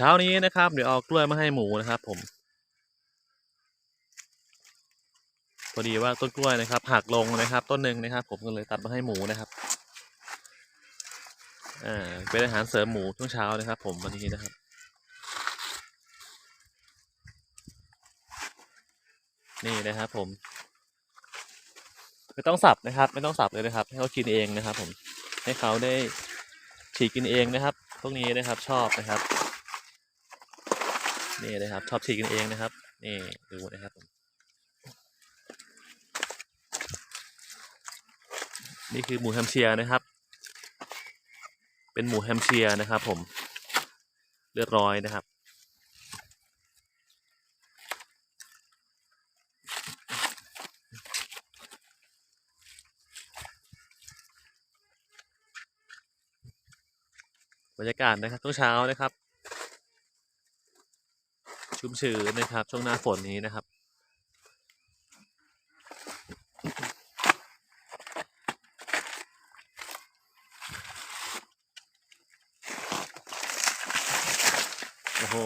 เช้านี้นะครับ เดี๋ยวเอากล้วยมาให้หมูนะครับ ผม พอดีว่าต้นกล้วยนะครับหักลงนะครับ ต้นหนึ่งนะครับ ผมก็เลยตัดมาให้หมูนะครับอ่าเป็นอาหารเสริมหมูช่วงเช้านะครับ ผมวันนี้นะครับนี่นะครับผมไม่ต้องสับนะครับ ไม่ต้องสับเลยนะครับ ให้เขากินเองนะครับ ผมให้เขาได้ฉีกกินเองนะครับ พวกนี้นะครับชอบนะครับ นี่นะครับชอบฉีกกินเองนะครับ นี่ดูนะครับนี่คือหมูแฮมเชียร์นะครับ เป็นหมูแฮมเชียร์นะครับ ผมเลือดร้อยนะครับ บรรยากาศนะครับช่วงเช้านะครับ ชุ่มชื้นนะครับ ช่วงหน้าฝนนี้นะครับ โอ้โห